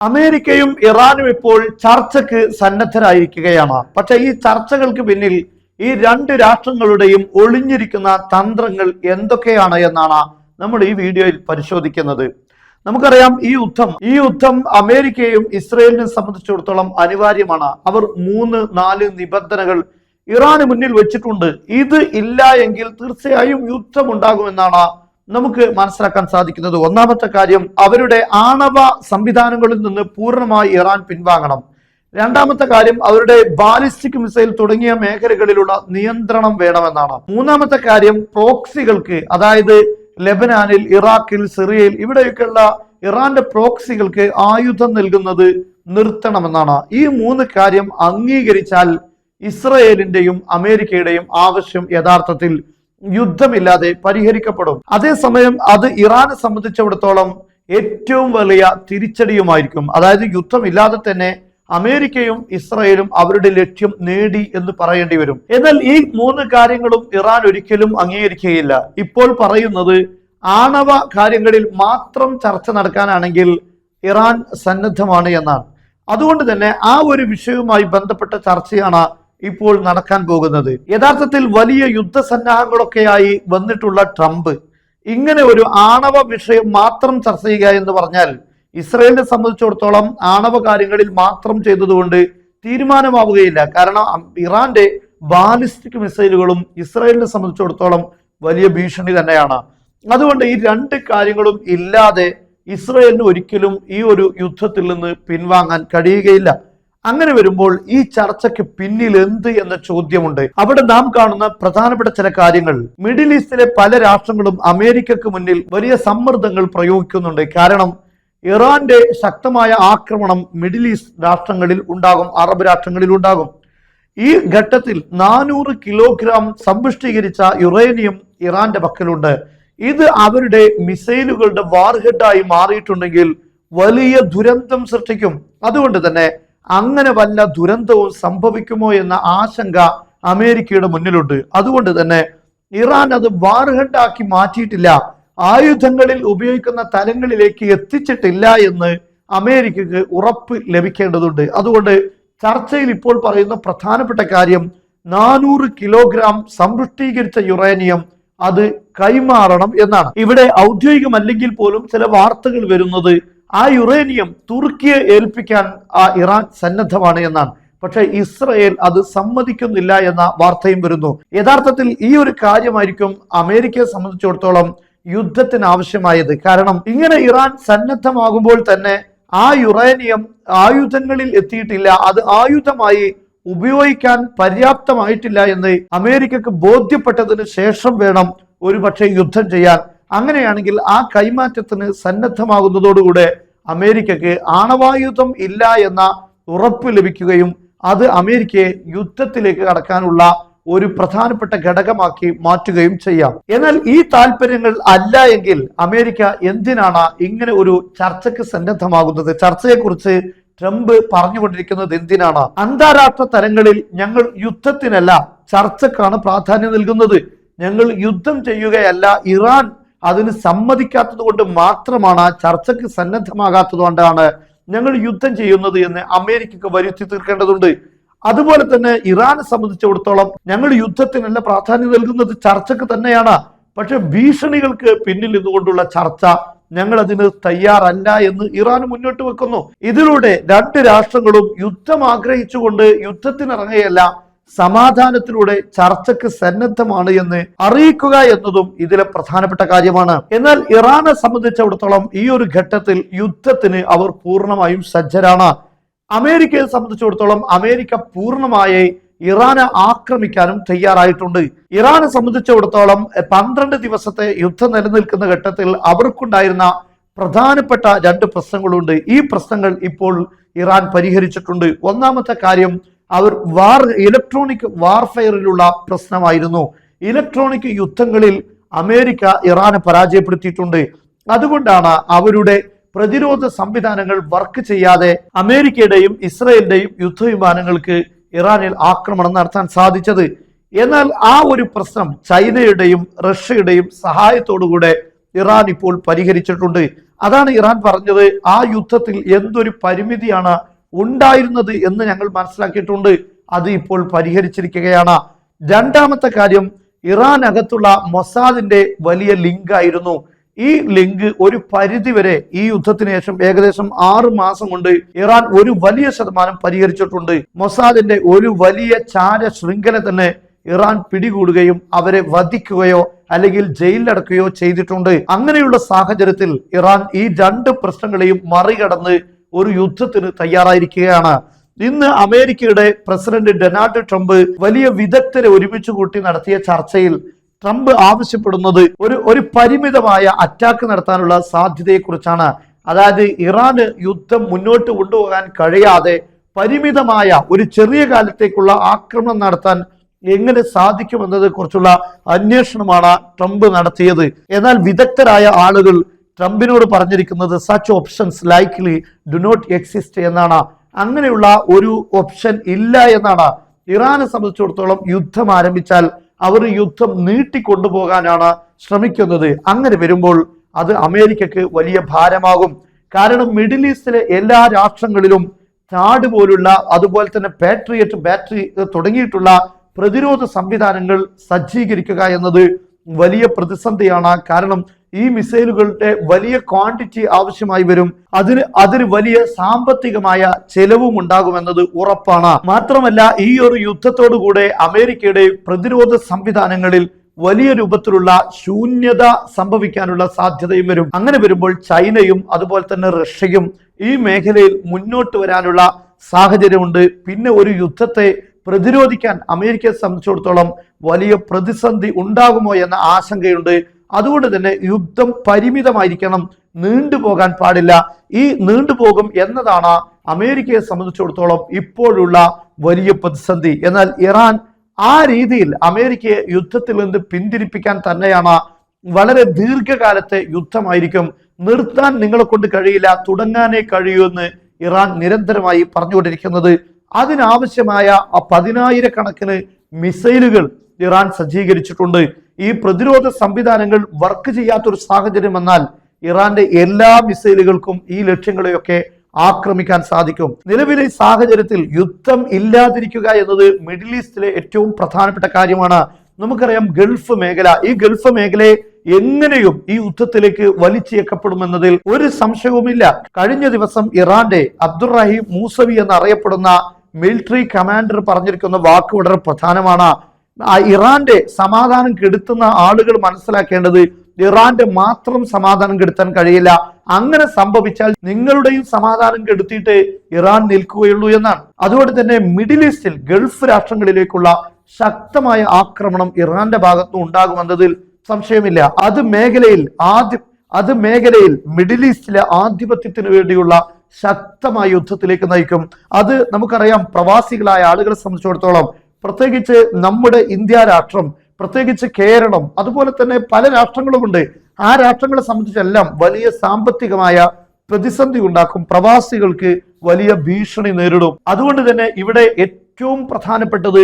അമേരിക്കയും ഇറാനും ഇപ്പോൾ ചർച്ചയ്ക്ക് സന്നദ്ധരായിരിക്കുകയാണ്. പക്ഷെ ഈ ചർച്ചകൾക്ക് പിന്നിൽ ഈ രണ്ട് രാഷ്ട്രങ്ങളുടെയും ഒളിഞ്ഞിരിക്കുന്ന തന്ത്രങ്ങൾ എന്തൊക്കെയാണ് എന്നാണ് നമ്മൾ ഈ വീഡിയോയിൽ പരിശോധിക്കുന്നത്. നമുക്കറിയാം ഈ യുദ്ധം ഈ യുദ്ധം അമേരിക്കയും ഇസ്രയേലിനെ സംബന്ധിച്ചിടത്തോളം അനിവാര്യമാണ്. അവർ മൂന്ന് നാല് നിബന്ധനകൾ ഇറാന് മുന്നിൽ വെച്ചിട്ടുണ്ട്. ഇത് ഇല്ല എങ്കിൽ തീർച്ചയായും യുദ്ധം ഉണ്ടാകുമെന്നാണ് നമുക്ക് മനസ്സിലാക്കാൻ സാധിക്കുന്നത് ഒന്നാമത്തെ കാര്യം അവരുടെ ആണവ സംവിധാനങ്ങളിൽ നിന്ന് പൂർണമായി ഇറാൻ പിൻവാങ്ങണം. രണ്ടാമത്തെ കാര്യം അവരുടെ ബാലിസ്റ്റിക് മിസൈൽ തുടങ്ങിയ മേഖലകളിലുള്ള നിയന്ത്രണം വേണമെന്നാണ്. മൂന്നാമത്തെ കാര്യം പ്രോക്സികൾക്ക് അതായത് ലെബനാനിൽ ഇറാഖിൽ സിറിയയിൽ ഇവിടെയൊക്കെയുള്ള ഇറാന്റെ പ്രോക്സികൾക്ക് ആയുധം നൽകുന്നത് നിർത്തണമെന്നാണ്. ഈ മൂന്ന് കാര്യം അംഗീകരിച്ചാൽ ഇസ്രയേലിന്റെയും അമേരിക്കയുടെയും ആവശ്യം യഥാർത്ഥത്തിൽ യുദ്ധമില്ലാതെ പരിഹരിക്കപ്പെടും. അതേസമയം അത് ഇറാനെ സംബന്ധിച്ചിടത്തോളം ഏറ്റവും വലിയ തിരിച്ചടിയുമായിരിക്കും. അതായത് യുദ്ധമില്ലാതെ തന്നെ അമേരിക്കയും ഇസ്രയേലും അവരുടെ ലക്ഷ്യം നേടി എന്ന് പറയേണ്ടി വരും. എന്നാൽ ഈ മൂന്ന് കാര്യങ്ങളും ഇറാൻ ഒരിക്കലും അംഗീകരിക്കുകയില്ല. ഇപ്പോൾ പറയുന്നത് ആണവ കാര്യങ്ങളിൽ മാത്രം ചർച്ച നടക്കാനാണെങ്കിൽ ഇറാൻ സന്നദ്ധമാണ് എന്നാണ്. അതുകൊണ്ട് തന്നെ ആ ഒരു വിഷയവുമായി ബന്ധപ്പെട്ട ചർച്ചയാണ് ഇപ്പോൾ നടക്കാൻ പോകുന്നത്. യഥാർത്ഥത്തിൽ വലിയ യുദ്ധസന്നാഹങ്ങളൊക്കെയായി വന്നിട്ടുള്ള ട്രംപ് ഇങ്ങനെ ഒരു ആണവ വിഷയം മാത്രം ചർച്ച ചെയ്യുക എന്ന് പറഞ്ഞാൽ ഇസ്രയേലിനെ സംബന്ധിച്ചിടത്തോളം ആണവ കാര്യങ്ങളിൽ മാത്രം ചെയ്തതുകൊണ്ട് തീരുമാനമാവുകയില്ല. കാരണം ഇറാന്റെ ബാലിസ്റ്റിക് മിസൈലുകളും ഇസ്രയേലിനെ സംബന്ധിച്ചിടത്തോളം വലിയ ഭീഷണി തന്നെയാണ്. അതുകൊണ്ട് ഈ രണ്ട് കാര്യങ്ങളും ഇല്ലാതെ ഇസ്രയേലിന് ഒരിക്കലും ഈ ഒരു യുദ്ധത്തിൽ നിന്ന് പിൻവാങ്ങാൻ കഴിയുകയില്ല. അങ്ങനെ വരുമ്പോൾ ഈ ചർച്ചയ്ക്ക് പിന്നിൽ എന്ത് എന്ന ചോദ്യമുണ്ട്. അവിടെ നാം കാണുന്ന പ്രധാനപ്പെട്ട ചില കാര്യങ്ങൾ. മിഡിൽ ഈസ്റ്റിലെ പല രാഷ്ട്രങ്ങളും അമേരിക്കക്ക് മുന്നിൽ വലിയ സമ്മർദ്ദങ്ങൾ പ്രയോഗിക്കുന്നുണ്ട്. കാരണം ഇറാന്റെ ശക്തമായ ആക്രമണം മിഡിൽ ഈസ്റ്റ് രാഷ്ട്രങ്ങളിൽ ഉണ്ടാകും അറബ് രാഷ്ട്രങ്ങളിൽ ഉണ്ടാകും. ഈ ഘട്ടത്തിൽ നാനൂറ് കിലോഗ്രാം സമ്പുഷ്ടീകരിച്ച യുറേനിയം ഇറാന്റെ പക്കലുണ്ട്. ഇത് അവരുടെ മിസൈലുകളുടെ വാർഹെഡായി മാറിയിട്ടുണ്ടെങ്കിൽ വലിയ ദുരന്തം സൃഷ്ടിക്കും. അതുകൊണ്ട് തന്നെ അങ്ങനെ വല്ല ദുരന്തവും സംഭവിക്കുമോ എന്ന ആശങ്ക അമേരിക്കയുടെ മുന്നിലുണ്ട്. അതുകൊണ്ട് തന്നെ ഇറാൻ അത് വാർഹണ്ടാക്കി മാറ്റിയിട്ടില്ല. ആയുധങ്ങളിൽ ഉപയോഗിക്കുന്ന തലങ്ങളിലേക്ക് എത്തിച്ചിട്ടില്ല എന്ന് അമേരിക്കക്ക് ഉറപ്പ് ലഭിക്കേണ്ടതുണ്ട്. അതുകൊണ്ട് ചർച്ചയിൽ ഇപ്പോൾ പറയുന്ന പ്രധാനപ്പെട്ട കാര്യം നാനൂറ് കിലോഗ്രാം സമ്പുഷ്ടീകരിച്ച യുറേനിയം അത് കൈമാറണം എന്നാണ്. ഇവിടെ ഔദ്യോഗികമല്ലെങ്കിൽ പോലും ചില വാർത്തകൾ വരുന്നത് ആ യുറേനിയം തുർക്കിയെ ഏൽപ്പിക്കാൻ ആ ഇറാൻ സന്നദ്ധമാണ് എന്നാണ്. പക്ഷേ ഇസ്രയേൽ അത് സമ്മതിക്കുന്നില്ല എന്ന വാർത്തയും വരുന്നു. യഥാർത്ഥത്തിൽ ഈ ഒരു കാര്യമായിരിക്കും അമേരിക്കയെ സംബന്ധിച്ചിടത്തോളം യുദ്ധത്തിന് ആവശ്യമായത്. കാരണം ഇങ്ങനെ ഇറാൻ സന്നദ്ധമാകുമ്പോൾ തന്നെ ആ യുറേനിയം ആയുധങ്ങളിൽ എത്തിയിട്ടില്ല. അത് ആയുധമായി ഉപയോഗിക്കാൻ പര്യാപ്തമായിട്ടില്ല എന്ന് അമേരിക്കക്ക് ബോധ്യപ്പെട്ടതിന് ശേഷം വേണം ഒരുപക്ഷെ യുദ്ധം ചെയ്യാൻ. അങ്ങനെയാണെങ്കിൽ ആ കൈമാറ്റത്തിന് സന്നദ്ധമാകുന്നതോടുകൂടെ അമേരിക്കക്ക് ആണവായുധം ഇല്ല എന്ന ഉറപ്പ് ലഭിക്കുകയും അത് അമേരിക്കയെ യുദ്ധത്തിലേക്ക് കടക്കാനുള്ള ഒരു പ്രധാനപ്പെട്ട ഘടകമാക്കി മാറ്റുകയും ചെയ്യാം. എന്നാൽ ഈ താല്പര്യങ്ങൾ അല്ല എങ്കിൽ അമേരിക്ക എന്തിനാണ് ഇങ്ങനെ ഒരു ചർച്ചയ്ക്ക് സന്നദ്ധമാകുന്നത്? ചർച്ചയെക്കുറിച്ച് ട്രംപ് പറഞ്ഞുകൊണ്ടിരിക്കുന്നത് എന്തിനാണ്? അന്താരാഷ്ട്ര തലങ്ങളിൽ ഞങ്ങൾ യുദ്ധത്തിനല്ല ചർച്ചക്കാണ് പ്രാധാന്യം നൽകുന്നത്. ഞങ്ങൾ യുദ്ധം ചെയ്യുകയല്ല ഇറാൻ അതിന് സമ്മതിക്കാത്തത് കൊണ്ട് മാത്രമാണ് ചർച്ചയ്ക്ക് സന്നദ്ധമാകാത്തത് കൊണ്ടാണ് ഞങ്ങൾ യുദ്ധം ചെയ്യുന്നത് എന്ന് അമേരിക്കക്ക് വരുത്തി തീർക്കേണ്ടതുണ്ട്. അതുപോലെ തന്നെ ഇറാനെ സംബന്ധിച്ചിടത്തോളം ഞങ്ങൾ യുദ്ധത്തിനല്ല പ്രാധാന്യം നൽകുന്നത് ചർച്ചയ്ക്ക് തന്നെയാണ്. പക്ഷെ ഭീഷണികൾക്ക് പിന്നിൽ നിന്നുകൊണ്ടുള്ള ചർച്ച ഞങ്ങൾ അതിന് തയ്യാറല്ല എന്ന് ഇറാൻ മുന്നോട്ട് വെക്കുന്നു. ഇതിലൂടെ രണ്ട് രാഷ്ട്രങ്ങളും യുദ്ധം ആഗ്രഹിച്ചുകൊണ്ട് യുദ്ധത്തിനിറങ്ങുകയല്ല സമാധാനത്തിലൂടെ ചർച്ചയ്ക്ക് സന്നദ്ധമാണ് എന്ന് അറിയിക്കുക എന്നതും ഇതിലെ പ്രധാനപ്പെട്ട കാര്യമാണ്. എന്നാൽ ഇറാനെ സംബന്ധിച്ചിടത്തോളം ഈ ഒരു ഘട്ടത്തിൽ യുദ്ധത്തിന് അവർ പൂർണമായും സജ്ജരാണ്. അമേരിക്കയെ സംബന്ധിച്ചിടത്തോളം അമേരിക്ക പൂർണമായി ഇറാനെ ആക്രമിക്കാനും തയ്യാറായിട്ടുണ്ട്. ഇറാനെ സംബന്ധിച്ചിടത്തോളം പന്ത്രണ്ട് ദിവസത്തെ യുദ്ധം നിലനിൽക്കുന്ന ഘട്ടത്തിൽ അവർക്കുണ്ടായിരുന്ന പ്രധാനപ്പെട്ട രണ്ട് പ്രശ്നങ്ങളുണ്ട്. ഈ പ്രശ്നങ്ങൾ ഇപ്പോൾ ഇറാൻ പരിഹരിച്ചിട്ടുണ്ട്. ഒന്നാമത്തെ കാര്യം അവർ വാർ ഇലക്ട്രോണിക് വാർഫെയറിലുള്ള പ്രശ്നമായിരുന്നു. ഇലക്ട്രോണിക് യുദ്ധങ്ങളിൽ അമേരിക്ക ഇറാനെ പരാജയപ്പെടുത്തിയിട്ടുണ്ട്. അതുകൊണ്ടാണ് അവരുടെ പ്രതിരോധ സംവിധാനങ്ങൾ വർക്ക് ചെയ്യാതെ അമേരിക്കയുടെയും ഇസ്രയേലിന്റെയും യുദ്ധവിമാനങ്ങൾക്ക് ഇറാനിൽ ആക്രമണം നടത്താൻ സാധിച്ചത്. എന്നാൽ ആ ഒരു പ്രശ്നം ചൈനയുടെയും റഷ്യയുടെയും സഹായത്തോടുകൂടെ ഇറാൻ ഇപ്പോൾ പരിഹരിച്ചിട്ടുണ്ട്. അതാണ് ഇറാൻ പറഞ്ഞത് ആ യുദ്ധത്തിൽ എന്തൊരു പരിമിതിയാണ് ഉണ്ടായിരുന്നത് എന്ന് ഞങ്ങൾ മനസ്സിലാക്കിയിട്ടുണ്ട്. അത് ഇപ്പോൾ പരിഹരിച്ചിരിക്കുകയാണ്. രണ്ടാമത്തെ കാര്യം ഇറാൻ അകത്തുള്ള മൊസാദിന്റെ വലിയ ലിങ്ക് ആയിരുന്നു. ഈ ലിങ്ക് ഒരു പരിധിവരെ ഈ യുദ്ധത്തിന് ശേഷം ഏകദേശം ആറ് മാസം കൊണ്ട് ഇറാൻ ഒരു വലിയ ശതമാനം പരിഹരിച്ചിട്ടുണ്ട്. മൊസാദിന്റെ ഒരു വലിയ ചാര ശൃംഖല തന്നെ ഇറാൻ പിടികൂടുകയും അവരെ വധിക്കുകയോ അല്ലെങ്കിൽ ജയിലിലടക്കുകയോ ചെയ്തിട്ടുണ്ട്. അങ്ങനെയുള്ള സാഹചര്യത്തിൽ ഇറാൻ ഈ രണ്ട് പ്രശ്നങ്ങളെയും മറികടന്ന് ഒരു യുദ്ധത്തിന് തയ്യാറായിരിക്കുകയാണ്. ഇന്ന് അമേരിക്കയുടെ പ്രസിഡന്റ് ഡൊണാൾഡ് ട്രംപ് വലിയ വിദഗ്ധരെ ഒരുമിച്ച് കൂട്ടി നടത്തിയ ചർച്ചയിൽ ട്രംപ് ആവശ്യപ്പെടുന്നത് ഒരു ഒരു പരിമിതമായ അറ്റാക്ക് നടത്താനുള്ള സാധ്യതയെക്കുറിച്ചാണ്. അതായത് ഇറാന് യുദ്ധം മുന്നോട്ട് കൊണ്ടുപോകാൻ കഴിയാതെ പരിമിതമായ ഒരു ചെറിയ കാലത്തേക്കുള്ള ആക്രമണം നടത്താൻ എങ്ങനെ സാധിക്കുമെന്നതെ കുറിച്ചുള്ള അന്വേഷണമാണ് ട്രംപ് നടത്തിയത്. എന്നാൽ വിദഗ്ധരായ ആളുകൾ ട്രംപിനോട് പറഞ്ഞിരിക്കുന്നത് such options likely do not exist എന്നാണ്. അങ്ങനെയുള്ള ഒരു ഓപ്ഷൻ ഇല്ല എന്നാണ്. ഇറാനെ സംബന്ധിച്ചിടത്തോളം യുദ്ധം ആരംഭിച്ചാൽ അവർ യുദ്ധം നീട്ടിക്കൊണ്ടുപോകാനാണ് ശ്രമിക്കുന്നത്. അങ്ങനെ വരുമ്പോൾ അത് അമേരിക്കക്ക് വലിയ ഭാരമാകും. കാരണം മിഡിൽ ഈസ്റ്റിലെ എല്ലാ രാഷ്ട്രങ്ങളിലും ചാട് പോലുള്ള അതുപോലെ തന്നെ പാട്രിയറ്റ് ബാറ്ററി തുടങ്ങിയിട്ടുള്ള പ്രതിരോധ സംവിധാനങ്ങൾ സജ്ജീകരിക്കുക എന്നത് വലിയ പ്രതിസന്ധിയാണ്. കാരണം ഈ മിസൈലുകളുടെ വലിയ ക്വാണ്ടിറ്റി ആവശ്യമായി വരും. അതിന് അതിന് വലിയ സാമ്പത്തികമായ ചെലവും ഉണ്ടാകുമെന്നത് ഉറപ്പാണ്. മാത്രമല്ല ഈ ഒരു യുദ്ധത്തോടുകൂടെ അമേരിക്കയുടെ പ്രതിരോധ സംവിധാനങ്ങളിൽ വലിയ രൂപത്തിലുള്ള ശൂന്യത സംഭവിക്കാനുള്ള സാധ്യതയും വരും. അങ്ങനെ വരുമ്പോൾ ചൈനയും അതുപോലെ തന്നെ റഷ്യയും ഈ മേഖലയിൽ മുന്നോട്ട് വരാനുള്ള സാഹചര്യമുണ്ട്. പിന്നെ ഒരു യുദ്ധത്തെ പ്രതിരോധിക്കാൻ അമേരിക്കയെ സംബന്ധിച്ചിടത്തോളം വലിയ പ്രതിസന്ധി ഉണ്ടാകുമോ എന്ന ആശങ്കയുണ്ട്. അതുകൊണ്ട് തന്നെ യുദ്ധം പരിമിതമായിരിക്കണം. നീണ്ടുപോകാൻ പാടില്ല. ഈ നീണ്ടുപോകും എന്നതാണ് അമേരിക്കയെ സംബന്ധിച്ചിടത്തോളം ഇപ്പോഴുള്ള വലിയ പ്രതിസന്ധി. എന്നാൽ ഇറാൻ ആ രീതിയിൽ അമേരിക്കയെ യുദ്ധത്തിൽ നിന്ന് പിന്തിരിപ്പിക്കാൻ തന്നെയാണ് വളരെ ദീർഘകാലത്തെ യുദ്ധമായിരിക്കും. നിർത്താൻ നിങ്ങളെ കൊണ്ട് കഴിയില്ല. തുടങ്ങാനേ കഴിയൂ എന്ന് ഇറാൻ നിരന്തരമായി പറഞ്ഞുകൊണ്ടിരിക്കുന്നത്. അതിനാവശ്യമായ ആ പതിനായിരക്കണക്കിന് മിസൈലുകൾ ഇറാൻ സജ്ജീകരിച്ചിട്ടുണ്ട്. ഈ പ്രതിരോധ സംവിധാനങ്ങൾ വർക്ക് ചെയ്യാത്തൊരു സാഹചര്യം വന്നാൽ ഇറാന്റെ എല്ലാ മിസൈലുകൾക്കും ഈ ലക്ഷ്യങ്ങളെയൊക്കെ ആക്രമിക്കാൻ സാധിക്കും. നിലവിലെ സാഹചര്യത്തിൽ യുദ്ധം ഇല്ലാതിരിക്കുക എന്നത് മിഡിൽ ഈസ്റ്റിലെ ഏറ്റവും പ്രധാനപ്പെട്ട കാര്യമാണ്. നമുക്കറിയാം ഗൾഫ് മേഖല. ഈ ഗൾഫ് മേഖലയെ എങ്ങനെയും ഈ യുദ്ധത്തിലേക്ക് വലിച്ചേക്കപ്പെടുമെന്നതിൽ ഒരു സംശയവുമില്ല. കഴിഞ്ഞ ദിവസം ഇറാന്റെ അബ്ദുറഹീം മൂസവി എന്നറിയപ്പെടുന്ന മിലിറ്ററി കമാൻഡർ പറഞ്ഞിരിക്കുന്ന വാക്ക് വളരെ പ്രധാനമാണ്. ഇറാന്റെ സമാധാനം കെടുത്തുന്ന ആളുകൾ മനസ്സിലാക്കേണ്ടത് ഇറാന്റെ മാത്രം സമാധാനം കെടുത്താൻ കഴിയില്ല. അങ്ങനെ സംഭവിച്ചാൽ നിങ്ങളുടെയും സമാധാനം കെടുത്തിയിട്ട് ഇറാൻ നിൽക്കുകയുള്ളൂ എന്നാണ്. അതുകൊണ്ട് തന്നെ മിഡിൽ ഈസ്റ്റിൽ ഗൾഫ് രാഷ്ട്രങ്ങളിലേക്കുള്ള ശക്തമായ ആക്രമണം ഇറാന്റെ ഭാഗത്തു ഉണ്ടാകുമെന്നതിൽ സംശയമില്ല. അത് മേഖലയിൽ ആദ്യ അത് മേഖലയിൽ മിഡിൽ ഈസ്റ്റിലെ ആധിപത്യത്തിന് വേണ്ടിയുള്ള ശക്തമായ യുദ്ധത്തിലേക്ക് നയിക്കും. അത് നമുക്കറിയാം പ്രവാസികളായ ആളുകളെ സംബന്ധിച്ചിടത്തോളം പ്രത്യേകിച്ച് നമ്മുടെ ഇന്ത്യ രാഷ്ട്രം പ്രത്യേകിച്ച് കേരളം അതുപോലെ തന്നെ പല രാഷ്ട്രങ്ങളുമുണ്ട്. ആ രാഷ്ട്രങ്ങളെ സംബന്ധിച്ചെല്ലാം വലിയ സാമ്പത്തികമായ പ്രതിസന്ധി ഉണ്ടാക്കും. പ്രവാസികൾക്ക് വലിയ ഭീഷണി നേരിടും. അതുകൊണ്ട് തന്നെ ഇവിടെ ഏറ്റവും പ്രധാനപ്പെട്ടത്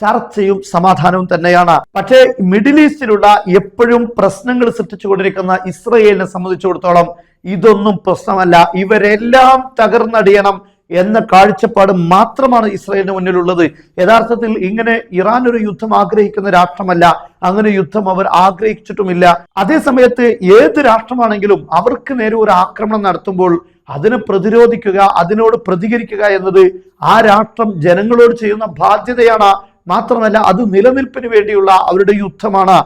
ചർച്ചയും സമാധാനവും തന്നെയാണ്. പക്ഷേ മിഡിൽ ഈസ്റ്റിലുള്ള എപ്പോഴും പ്രശ്നങ്ങൾ സൃഷ്ടിച്ചുകൊണ്ടിരിക്കുന്ന ഇസ്രയേലിനെ സംബന്ധിച്ചിടത്തോളം ഇതൊന്നും പ്രശ്നമല്ല. ഇവരെല്ലാം തകർന്നടിയണം. എന്ന കാഴ്ചപ്പാട് മാത്രമാണ് ഇസ്രയേലിന് മുന്നിലുള്ളത്. യഥാർത്ഥത്തിൽ ഇങ്ങനെ ഇറാൻ ഒരു യുദ്ധം ആഗ്രഹിക്കുന്ന രാഷ്ട്രമല്ല. അങ്ങനെ യുദ്ധം അവർ ആഗ്രഹിച്ചിട്ടുമില്ല. അതേസമയത്ത് ഏത് രാഷ്ട്രമാണെങ്കിലും അവർക്ക് നേരെ ഒരു ആക്രമണം നടത്തുമ്പോൾ അതിനെ പ്രതിരോധിക്കുക അതിനോട് പ്രതികരിക്കുക എന്നത് ആ രാഷ്ട്രം ജനങ്ങളോട് ചെയ്യുന്ന ബാധ്യതയാണ്. മാത്രമല്ല അത് നിലനിൽപ്പിന് വേണ്ടിയുള്ള അവരുടെ യുദ്ധമാണ്.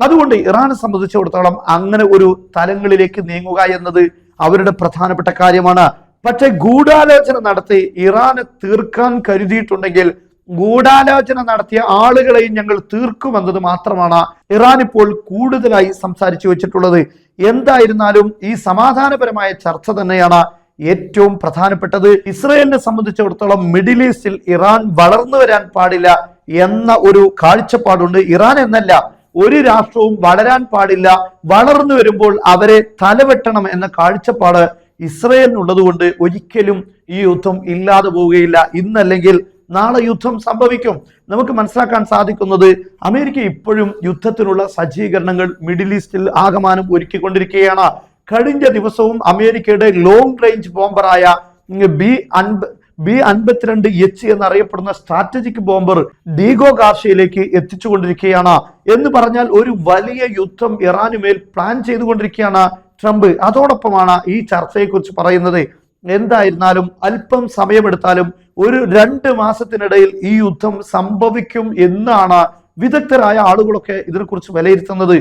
അതുകൊണ്ട് ഇറാനെ സംബന്ധിച്ചിടത്തോളം അങ്ങനെ ഒരു തലങ്ങളിലേക്ക് നീങ്ങുക എന്നത് അവരുടെ പ്രധാനപ്പെട്ട കാര്യമാണ്. പക്ഷെ ഗൂഢാലോചന നടത്തി ഇറാനെ തീർക്കാൻ കരുതിയിട്ടുണ്ടെങ്കിൽ ഗൂഢാലോചന നടത്തിയ ആളുകളെയും ഞങ്ങൾ തീർക്കുമെന്നത് മാത്രമാണ് ഇറാൻ ഇപ്പോൾ കൂടുതലായി സംസാരിച്ചു വെച്ചിട്ടുള്ളത്. എന്തായിരുന്നാലും ഈ സമാധാനപരമായ ചർച്ച തന്നെയാണ് ഏറ്റവും പ്രധാനപ്പെട്ടത്. ഇസ്രയേലിനെ സംബന്ധിച്ചിടത്തോളം മിഡിൽ ഈസ്റ്റിൽ ഇറാൻ വളർന്നു വരാൻ പാടില്ല എന്ന ഒരു കാഴ്ചപ്പാടുണ്ട്. ഇറാൻ എന്നല്ല ഒരു രാഷ്ട്രവും വളരാൻ പാടില്ല. വളർന്നു വരുമ്പോൾ അവരെ തലവെട്ടണം എന്ന കാഴ്ചപ്പാട് ഇസ്രയേലിനുള്ളത് കൊണ്ട് ഒരിക്കലും ഈ യുദ്ധം ഇല്ലാതെ പോവുകയില്ല. ഇന്നല്ലെങ്കിൽ നാളെ യുദ്ധം സംഭവിക്കും. നമുക്ക് മനസ്സിലാക്കാൻ സാധിക്കുന്നത് അമേരിക്ക ഇപ്പോഴും യുദ്ധത്തിനുള്ള സജ്ജീകരണങ്ങൾ മിഡിൽ ഈസ്റ്റിൽ ആകമാനം ഒരുക്കിക്കൊണ്ടിരിക്കുകയാണ്. കഴിഞ്ഞ ദിവസവും അമേരിക്കയുടെ ലോങ് റേഞ്ച് ബോംബറായ ബി അൻപ ബി അൻപത്തിരണ്ട് എച്ച് എന്നറിയപ്പെടുന്ന സ്ട്രാറ്റജിക് ബോംബർ ഡീഗോ ഗാർഷയിലേക്ക് എത്തിച്ചുകൊണ്ടിരിക്കുകയാണ്. എന്ന് പറഞ്ഞാൽ ഒരു വലിയ യുദ്ധം ഇറാനുമേൽ പ്ലാൻ ചെയ്തുകൊണ്ടിരിക്കുകയാണ് ട്രംപ്. അതോടൊപ്പമാണ് ഈ ചർച്ചയെക്കുറിച്ച് പറയുന്നത്. എന്തായിരുന്നാലും അല്പം സമയമെടുത്താലും ഒരു രണ്ട് മാസത്തിനിടയിൽ ഈ യുദ്ധം സംഭവിക്കും എന്നാണ് വിദഗ്ധരായ ആളുകളൊക്കെ ഇതിനെക്കുറിച്ച് വിലയിരുത്തുന്നത്.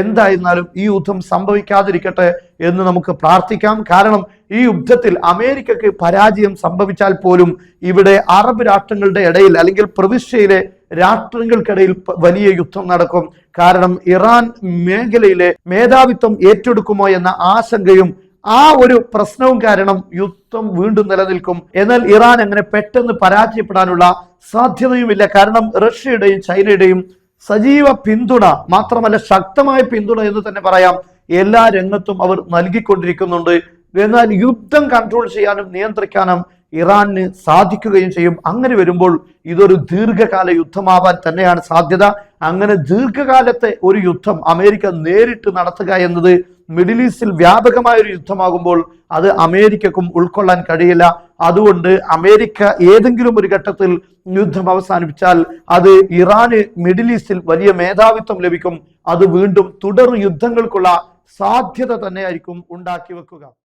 എന്തായിരുന്നാലും ഈ യുദ്ധം സംഭവിക്കാതിരിക്കട്ടെ എന്ന് നമുക്ക് പ്രാർത്ഥിക്കാം. കാരണം ഈ യുദ്ധത്തിൽ അമേരിക്കക്ക് പരാജയം സംഭവിച്ചാൽ പോലും ഇവിടെ അറബ് രാഷ്ട്രങ്ങളുടെ ഇടയിൽ അല്ലെങ്കിൽ പ്രവിശ്യയിലെ രാഷ്ട്രങ്ങൾക്കിടയിൽ വലിയ യുദ്ധം നടക്കും. കാരണം ഇറാൻ മേഖലയിലെ മേധാവിത്വം ഏറ്റെടുക്കുമോ എന്ന ആശങ്കയും ആ ഒരു പ്രശ്നവും കാരണം യുദ്ധം വീണ്ടും നിലനിൽക്കും. എന്നാൽ ഇറാൻ അങ്ങനെ പെട്ടെന്ന് പരാജയപ്പെടാനുള്ള സാധ്യതയുമില്ല. കാരണം റഷ്യയുടെയും ചൈനയുടെയും സജീവ പിന്തുണ മാത്രമല്ല ശക്തമായ പിന്തുണ എന്ന് തന്നെ പറയാം. എല്ലാ രംഗത്തും അവർ നൽകിക്കൊണ്ടിരിക്കുന്നുണ്ട്. എന്നാൽ യുദ്ധം കൺട്രോൾ ചെയ്യാനും നിയന്ത്രിക്കാനും ഇറാന് സാധിക്കുകയും ചെയ്യും. അങ്ങനെ വരുമ്പോൾ ഇതൊരു ദീർഘകാല യുദ്ധമാവാൻ തന്നെയാണ് സാധ്യത. അങ്ങനെ ദീർഘകാലത്തെ ഒരു യുദ്ധം അമേരിക്ക നേരിട്ട് നടത്തുക എന്നത് മിഡിൽ ഈസ്റ്റിൽ വ്യാപകമായ ഒരു യുദ്ധമാകുമ്പോൾ അത് അമേരിക്കക്കും ഉൾക്കൊള്ളാൻ കഴിയില്ല. അതുകൊണ്ട് അമേരിക്ക ഏതെങ്കിലും ഒരു ഘട്ടത്തിൽ യുദ്ധം അവസാനിപ്പിച്ചാൽ അത് ഇറാന് മിഡിൽ ഈസ്റ്റിൽ വലിയ മേധാവിത്വം ലഭിക്കും. അത് വീണ്ടും തുടർ യുദ്ധങ്ങൾക്കുള്ള സാധ്യത തന്നെയായിരിക്കും ഉണ്ടാക്കി വെക്കുക.